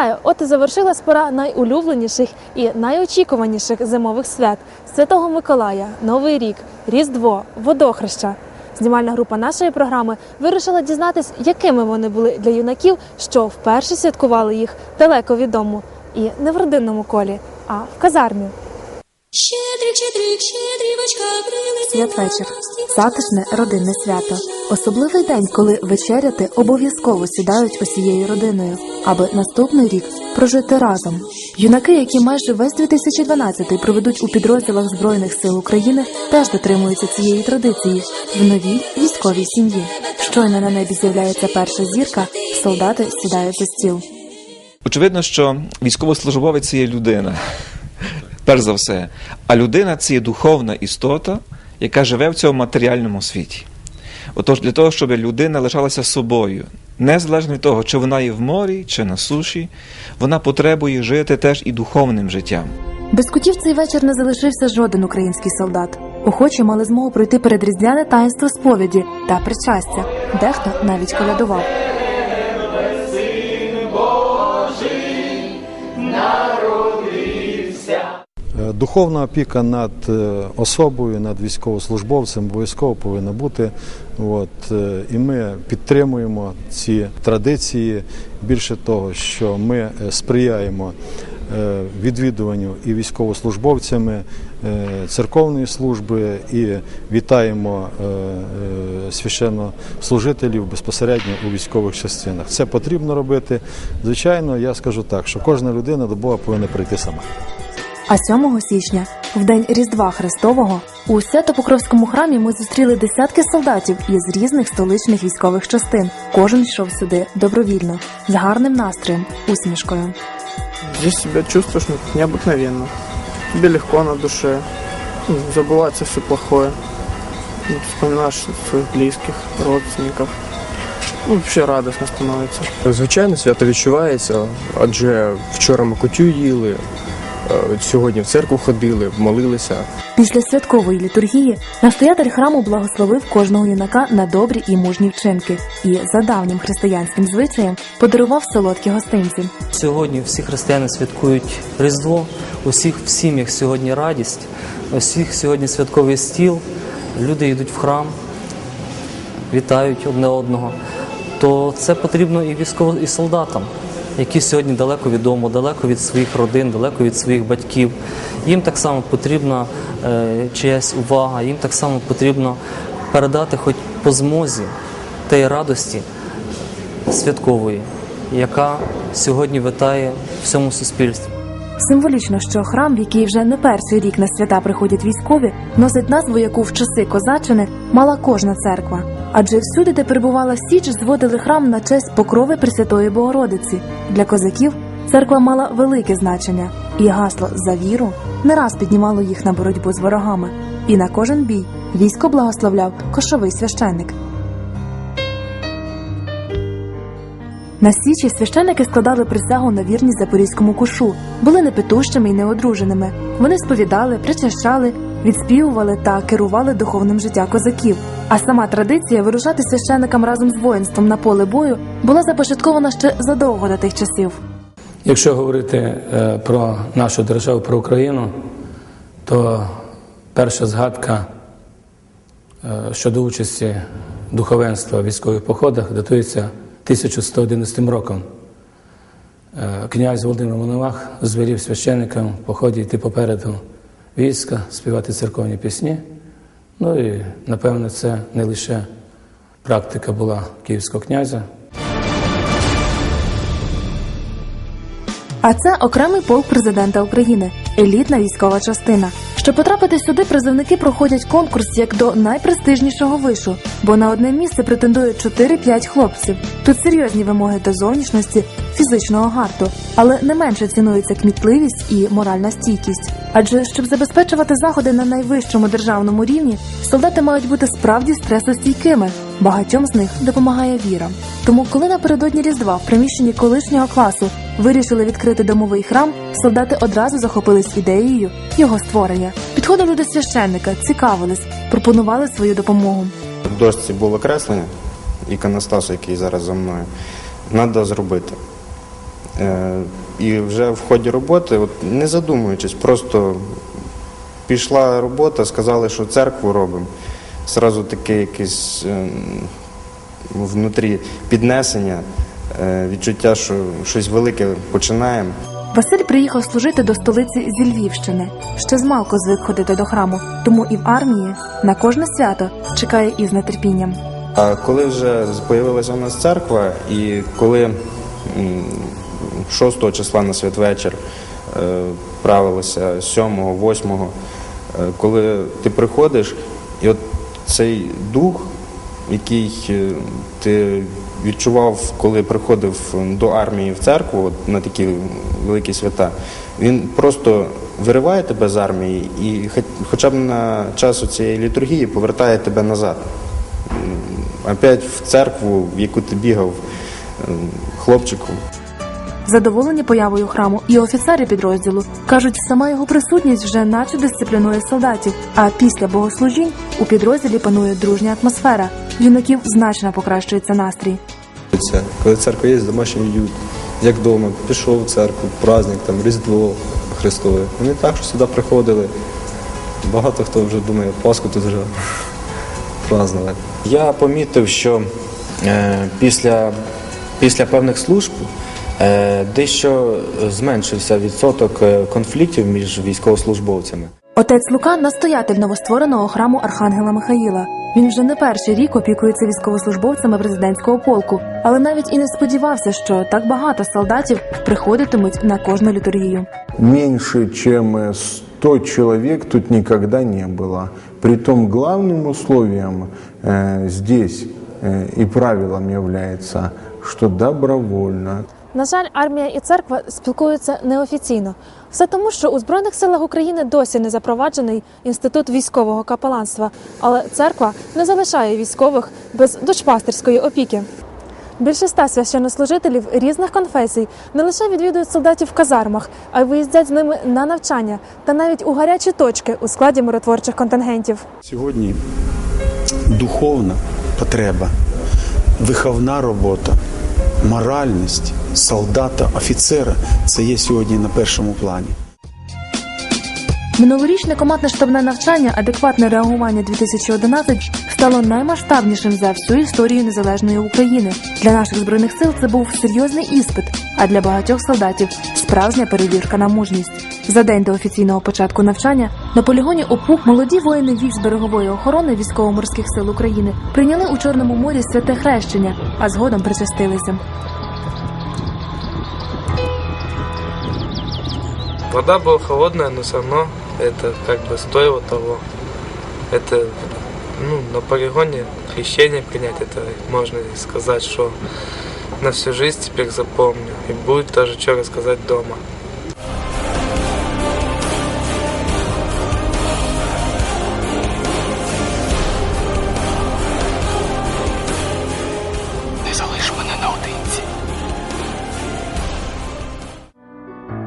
Вітаю! От і завершилась пора найулюбленіших і найочікуваніших зимових свят Святого Миколая, Новий рік, Різдво, Водохреща. Знімальна група нашої програми вирішила дізнатись, якими вони були для юнаків, що вперше святкували їх далеко від дому і не в родинному колі, а в казармі. Щедрик, щедрик, щедрівочка, прилетіла Святвечір затишне родинне свято. Особливий день, коли вечеряти обов'язково сідають усією родиною, аби наступний рік прожити разом. Юнаки, які майже весь 2012 проведуть у підрозділах збройних сил України, теж дотримуються цієї традиції в новій військовій сім'ї. Щойно на небі з'являється перша зірка, солдати сідають за стіл. Очевидно, що військовослужбовець є людина, перш за все. А людина це є духовна істота, яка живе в цьому матеріальному світі. Отож, для того, щоб людина лишалася собою, незалежно від того, чи вона є в морі, чи на суші, вона потребує жити теж і духовним життям. Без кутів цей вечір не залишився жоден український солдат. Охочі мали змогу пройти передріздвяне таїнство сповіді та причастя. Дехто навіть колядував. Духовна опіка над е, особою, над військовослужбовцем обов'язково повинна бути. От, е, і ми підтримуємо ці традиції. Більше того, що ми е, сприяємо відвідуванню і військовослужбовцями церковної служби, і вітаємо священнослужителів безпосередньо у військових частинах. Це потрібно робити. Звичайно, я скажу так, що кожна людина до Бога повинна прийти сама. А 7 січня, в день Різдва Христового, у Свято-Покровському храмі ми зустріли десятки солдатів із різних столичних військових частин. Кожен йшов сюди добровільно, з гарним настроєм, усмішкою. Здесь себя чувствуешь необыкновенно. Тебе легко на душе. Ну, Забывается все плохое. Вспоминаешь своих близких, родственников. Ну, вообще радостно становится. Звичайно, свято відчувається, адже вчора ми кутю їли, сьогодні в церкву ходили, молилися. Після святкової літургії настоятель храму благословив кожного юнака на добрі і мужні вчинки і за давнім християнським звичаєм подарував солодкі гостинці. Сьогодні всі християни святкують Різдво, усіх в сім'ях сьогодні радість, усіх сьогодні святковий стіл, люди йдуть в храм, вітають одне одного. То це потрібно і військово, і солдатам, які сьогодні далеко від дому, далеко від своїх родин, далеко від своїх батьків. Їм так само потрібна е, чиясь увага, їм так само потрібно передати хоч по змозі тієї радості, святкової, яка сьогодні витає всьому суспільстві. Символічно, що храм, в який вже не перший рік на свята приходять військові, носить назву, яку в часи козаччини мала кожна церква. Адже всюди, де перебувала Січ, зводили храм на честь покрови Пресвятої Богородиці. Для козаків церква мала велике значення, і гасло за віру не раз піднімало їх на боротьбу з ворогами. І на кожен бій військо благословляв кошовий священник. На січі священники складали присягу на вірність запорізькому кушу, були непитущими і неодруженими. Вони сповідали, причащали, відспівували та керували духовним життя козаків. А сама традиція вирушати священникам разом з воїнством на поле бою була започаткована ще задовго до тих часів. Якщо говорити е, про нашу державу, про Україну, то перша згадка е, щодо участі духовенства в військових походах датується 1111 роком. Е, Князь Володимир Мономах звелів священникам в поході йти попереду війська, співати церковні пісні. Ну і напевно це не лише практика була київського князя. А це окремий полк президента України, елітна військова частина. Щоб потрапити сюди, призовники проходять конкурс як до найпрестижнішого вишу, бо на одне місце претендують 4-5 хлопців. Тут серйозні вимоги до зовнішності, фізичного гарту, але не менше цінується кмітливість і моральна стійкість. Адже щоб забезпечувати заходи на найвищому державному рівні, солдати мають бути справді стресостійкими. Багатьом з них допомагає віра. Тому, коли напередодні Різдва в приміщенні колишнього класу вирішили відкрити домовий храм, солдати одразу захопились ідеєю його створення. Підходили до священника, цікавились, пропонували свою допомогу. В дошці було креслення іконостасу, який зараз за мною. Треба зробити. Е, І вже в ході роботи, от, не задумуючись, просто пішла робота, сказали, що церкву робимо. Зразу таке якесь ем, внутрі піднесення, е, відчуття, що щось велике починаємо. Василь приїхав служити до столиці зі Львівщини. Ще змалку звик ходити до храму, тому і в армії на кожне свято чекає із нетерпінням. А коли вже з'явилася у нас церква, і коли м, 6 числа на святвечір е, правилося 7, 8, е, коли ти приходиш, і от цей дух, який е, ти відчував, коли приходив до армії в церкву от на такі великі свята, він просто вириває тебе з армії і хоча б на час цієї літургії повертає тебе назад опять в церкву, в яку ти бігав хлопчиком. Задоволені появою храму і офіцери підрозділу кажуть, сама його присутність вже наче дисциплінує солдатів. А після богослужінь у підрозділі панує дружня атмосфера. Юнаків значно покращується настрій. Це коли церква є, домашній уют. Як вдома, пішов в церкву, праздник, там, Різдво Христове. Вони так, що сюди приходили. Багато хто вже думає, Пасху тут вже празднувати. Я помітив, що е, після, після певних служб дещо зменшився відсоток е, конфліктів між військовослужбовцями. Отець Лука настоятель новоствореного храму Архангела Михаїла. Він вже не перший рік опікується військовослужбовцями президентського полку, але навіть і не сподівався, що так багато солдатів приходитимуть на кожну літургію. меньше, чем э, 100 человек тут никогда не было. Притом главным условием э, здесь э, и правилом является, что добровольно. На жаль, армія і церква спілкуються неофіційно. Все тому, що у збройних силах України досі не запроваджений інститут військового капеланства, але церква не залишає військових без душпастерської опіки. Більше ста священнослужителів різних конфесій не лише відвідують солдатів в казармах, а й виїздять з ними на навчання та навіть у гарячі точки у складі миротворчих контингентів. Сьогодні духовна потреба, виховна робота, моральність солдата, офіцера це є сьогодні на першому плані. Минулорічне командне штабне навчання Адекватне реагування 2011 стало наймасштабнішим за всю історію незалежної України. Для наших збройних сил це був серйозний іспит, а для багатьох солдатів справжня перевірка на мужність. За день до офіційного початку навчання на полігоні ОПУК молоді воїни військ берегової охорони військово-морських сил України прийняли у Чорному морі святе хрещення, а згодом причастилися. Вода была холодная, но все равно это как бы стоило того. Это ну, на полигоне крещение принять, это можно сказать, что на всю жизнь теперь запомню. И будет тоже что рассказать дома. Не залиш мене наодинці.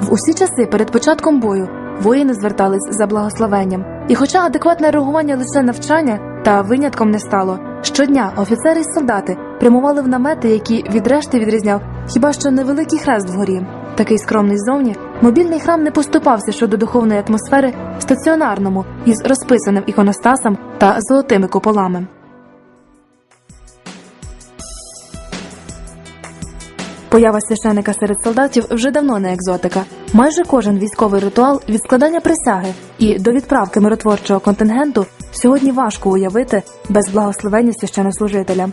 В усі часи перед початком бою воїни звертались за благословенням. І хоча адекватне реагування лише навчання та винятком не стало, щодня офіцери й солдати прямували в намети, які від решти відрізняв хіба що невеликий хрест вгорі. Такий скромний зовні, мобільний храм не поступався щодо духовної атмосфери стаціонарному із розписаним іконостасом та золотими куполами. Поява священика серед солдатів вже давно не екзотика. Майже кожен військовий ритуал від складання присяги і до відправки миротворчого контингенту сьогодні важко уявити без благословення священнослужителя.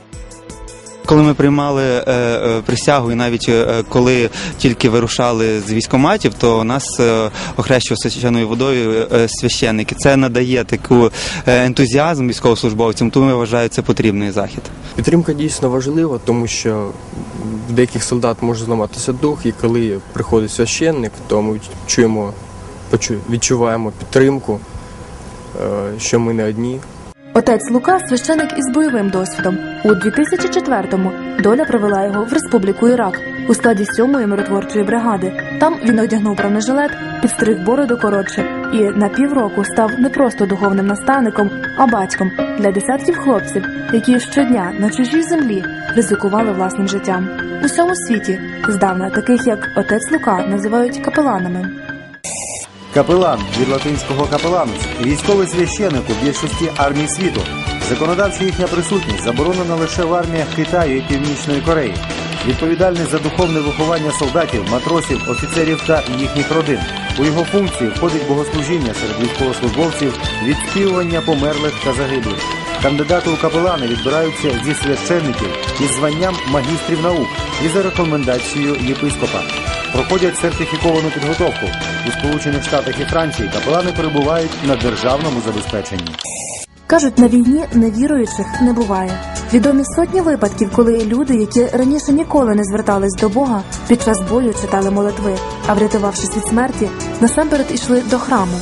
Коли ми приймали е, е, присягу, і навіть е, коли тільки вирушали з військоматів, то нас охрещував священною водою священники. Це надає таку ентузіазм військовослужбовцям, тому я вважаю це потрібний захід. Підтримка дійсно важлива, тому що в деяких солдат може зламатися дух, і коли приходить священник, то ми чуємо, відчуваємо підтримку, що ми не одні. Отець Лука священик із бойовим досвідом. У 2004-му доля привела його в Республіку Ірак у складі 7-ї миротворчої бригади. Там він одягнув бронежилет, підстриг бороду коротше і на півроку став не просто духовним наставником, а батьком для десятків хлопців, які щодня на чужій землі ризикували власним життям. У всьому світі здавна таких як отець Лука називають капеланами. Капелан від латинського капеланус військовий священик у більшості армій світу. Законодавчо їхня присутність заборонена лише в арміях Китаю і Північної Кореї. Відповідальний за духовне виховання солдатів, матросів, офіцерів та їхніх родин. У його функції входить богослужіння серед військовослужбовців, відспівування померлих та загиблих. Кандидати у капелани відбираються зі священників із званням магістрів наук і за рекомендацією єпископа. Проходять сертифіковану підготовку. У Сполучених Штатах і Франції капелани перебувають на державному забезпеченні. Кажуть, на війні невіруючих не буває. Відомі сотні випадків, коли люди, які раніше ніколи не звертались до Бога, під час бою читали молитви, а врятувавшись від смерті, насамперед ішли до храму.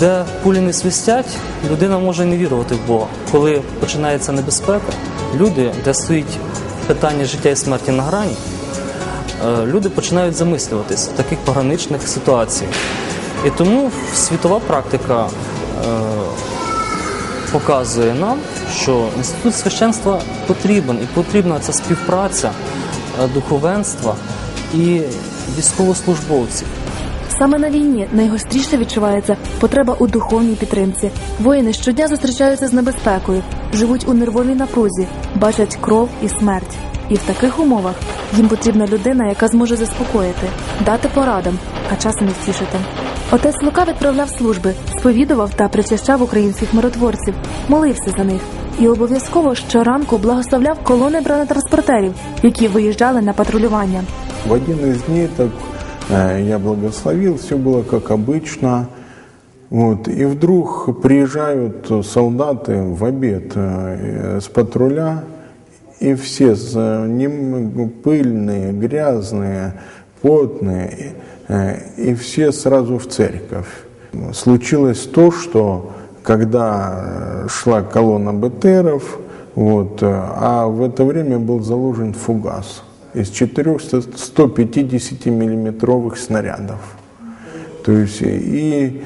Де пулі не свистять, людина може не вірувати в Бога. Коли починається небезпека, люди, де стоїть питання життя і смерті на грані, люди починають замислюватись в таких пограничних ситуаціях. І тому світова практика е, показує нам, що інститут священства потрібен і потрібна ця співпраця е, духовенства і військовослужбовців. Саме на війні найгостріше відчувається потреба у духовній підтримці. Воїни щодня зустрічаються з небезпекою, живуть у нервовій напрузі, бачать кров і смерть. І в таких умовах їм потрібна людина, яка зможе заспокоїти, дати порадам, а часом і втішити. Отець Лука відправляв служби, сповідував та причащав українських миротворців, молився за них і обов'язково щоранку благословляв колони бронетранспортерів, які виїжджали на патрулювання. В один из дней так э, я благословил, все было как обычно. Вот, и вдруг приезжают солдаты в обед э, с патруля, и все э, нем- пыльные, грязные, потные, э, и все сразу в церковь. Случилось то, что когда э, шла колонна БТРов, вот, э, а в это время был заложен фугас из четырех 150-миллиметровых снарядов. То есть и,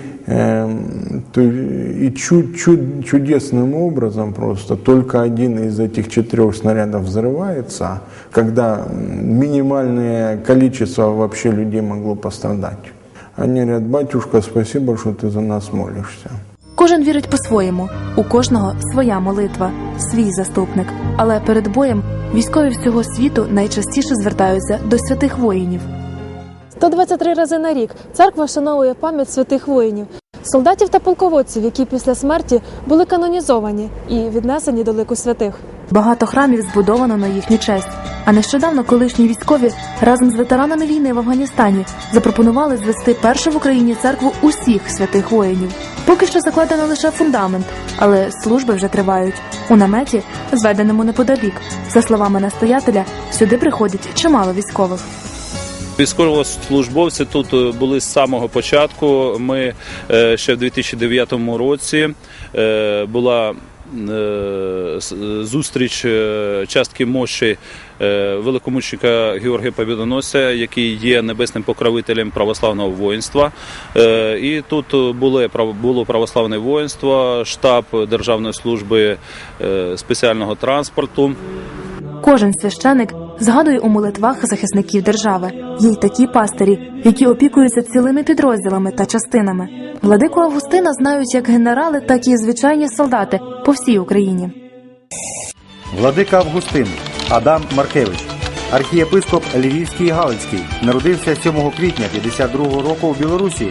и чу- чу- чудесным образом просто только один из этих четырех снарядов взрывается, когда м, минимальное количество вообще людей могло пострадать. Они говорят, батюшка, спасибо, что ты за нас молишься. Кожен вірить по-своєму, у кожного своя молитва, свій заступник. Але перед боєм військові всього світу найчастіше звертаються до святих воїнів. 123 рази на рік церква вшановує пам'ять святих воїнів, солдатів та полководців, які після смерті були канонізовані і віднесені до лику святих. Багато храмів збудовано на їхню честь. А нещодавно колишні військові разом з ветеранами війни в Афганістані запропонували звести першу в Україні церкву усіх святих воїнів. Поки що закладено лише фундамент, але служби вже тривають. У наметі, зведеному неподалік. За словами настоятеля, сюди приходять чимало військових. Військовослужбовці тут е, були з самого початку. Ми е, ще в 2009 році е, була зустріч частки мощі великомучника Георгія Побідоносця, який є небесним покровителем православного воїнства. І тут було православне воїнство, штаб Державної служби спеціального транспорту. Кожен священик згадує у молитвах захисників держави. Є й такі пастирі, які опікуються цілими підрозділами та частинами. Владику Августина знають як генерали, так і звичайні солдати по всій Україні. Владика Августин Адам Маркевич, архієпископ Львівський і Галицький, народився 7 квітня 52 року у Білорусі.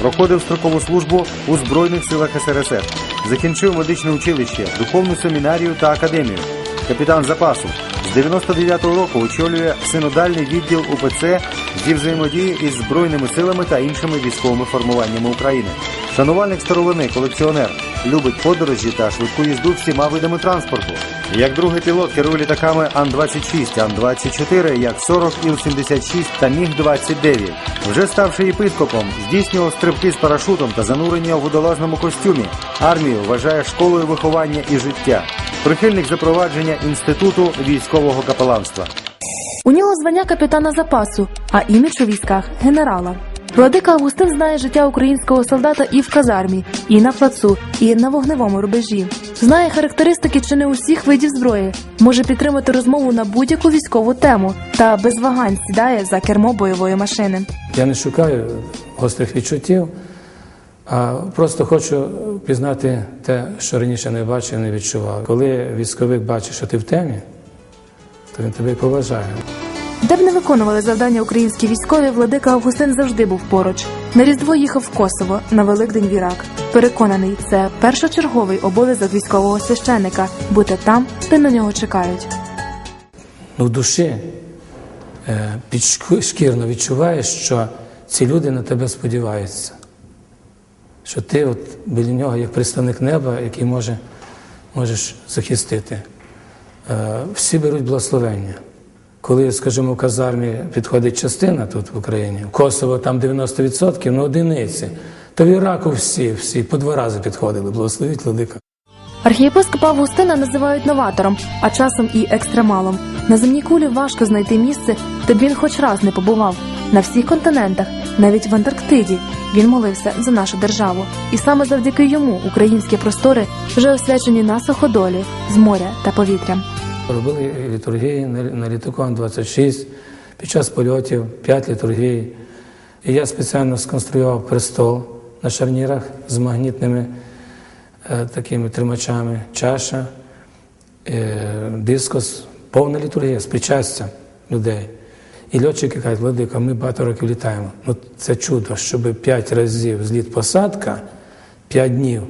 Проходив строкову службу у Збройних силах СРСР. Закінчив медичне училище, духовну семінарію та академію. Капітан запасу. З 99-го року очолює синодальний відділ УПЦ зі взаємодії із збройними силами та іншими військовими формуваннями України. Шанувальник старовини, колекціонер, любить подорожі та швидку їзду всіма видами транспорту. Як другий пілот керує літаками Ан-26, Ан-24, Як-40, Іл-76 та Міг-29. Вже ставши єпископом, здійснював стрибки з парашутом та занурення у водолазному костюмі. Армію вважає школою виховання і життя. Прихильник запровадження інституту військового капеланства. У нього звання капітана запасу, а імідж у військах генерала. Владика Августин знає життя українського солдата і в казармі, і на плацу, і на вогневому рубежі. Знає характеристики чи не усіх видів зброї, може підтримати розмову на будь-яку військову тему та без вагань сідає за кермо бойової машини. Я не шукаю гострих відчуттів, а просто хочу пізнати те, що раніше не бачив, не відчував. Коли військовик бачить, що ти в темі, то він тебе і поважає. Де б не виконували завдання українські військові, владика Августин завжди був поруч. На Різдво їхав в Косово, на Великдень в Ірак. Переконаний, це першочерговий обов'язок військового священика бути там, де на нього чекають. Ну, в душі е, підшкірно відчуваєш, що ці люди на тебе сподіваються. Що ти от біля нього як представник неба, який може, можеш захистити. Е, всі беруть благословення. Коли, скажімо, в казармі підходить частина тут в Україні, в Косово там 90%, ну одиниці, то в Іраку всі, всі по два рази підходили, благословіть владика. Архієпископа Августина називають новатором, а часом і екстремалом. На земній кулі важко знайти місце, де він хоч раз не побував. На всіх континентах, навіть в Антарктиді, він молився за нашу державу, і саме завдяки йому українські простори вже освячені на суходолі з моря та повітря. Робили літургії на, літаку Ан-26, під час польотів 5 літургій. І я спеціально сконструював престол на шарнірах з магнітними е, такими тримачами, чаша, е, дискос, повна літургія з причастям людей. І льотчики кажуть, Владика, ми багато років літаємо. Ну це чудо, щоб 5 разів зліт посадка, 5 днів.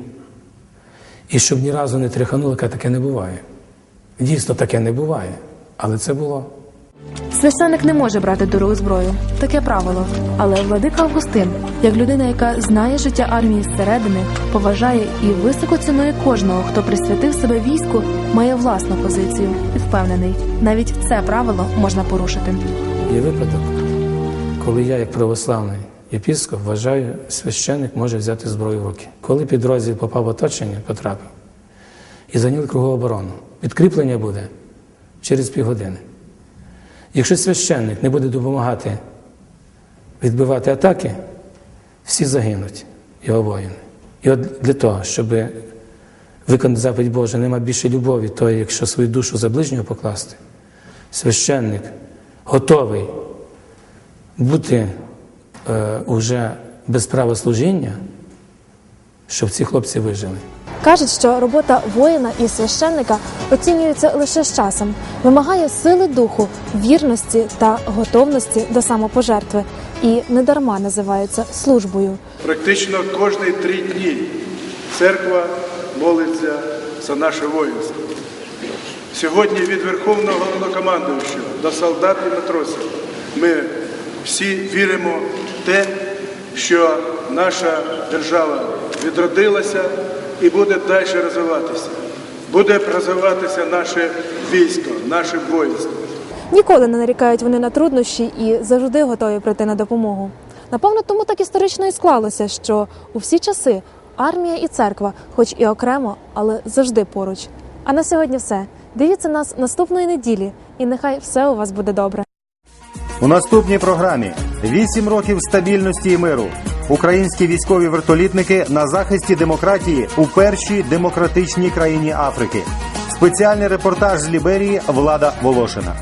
І щоб ні разу не тряхануло, яке таке не буває. Дійсно, таке не буває, але це було. Священик не може брати дорогу зброю, таке правило. Але владика Августин, як людина, яка знає життя армії зсередини, поважає і високо цінує кожного, хто присвятив себе війську, має власну позицію і впевнений, навіть це правило можна порушити. Є випадок, коли я, як православний єпіскоп, вважаю, священник може взяти зброю в руки. Коли підрозділ попав в оточення, потрапив і зайняли кругову оборону. Підкріплення буде через півгодини. Якщо священник не буде допомагати відбивати атаки, всі загинуть, його воїни. І от для того, щоб виконати заповідь Божа, нема більше любові, то якщо свою душу за ближнього покласти, священник готовий бути е, уже без права служіння, щоб ці хлопці вижили. Кажуть, що робота воїна і священника оцінюється лише з часом, вимагає сили духу, вірності та готовності до самопожертви і недарма називається службою. Практично кожні три дні церква молиться за наше воїнство. Сьогодні від Верховного Головнокомандуючого до солдат і матросів ми всі віримо в те, що наша держава відродилася і буде далі розвиватися. Буде розвиватися наше військо, наше воїнство. Ніколи не нарікають вони на труднощі і завжди готові прийти на допомогу. Напевно, тому так історично і склалося, що у всі часи армія і церква, хоч і окремо, але завжди поруч. А на сьогодні все. Дивіться нас наступної неділі, і нехай все у вас буде добре. У наступній програмі вісім років стабільності і миру. Українські військові вертолітники на захисті демократії у першій демократичній країні Африки. Спеціальний репортаж з Ліберії Влада Волошина.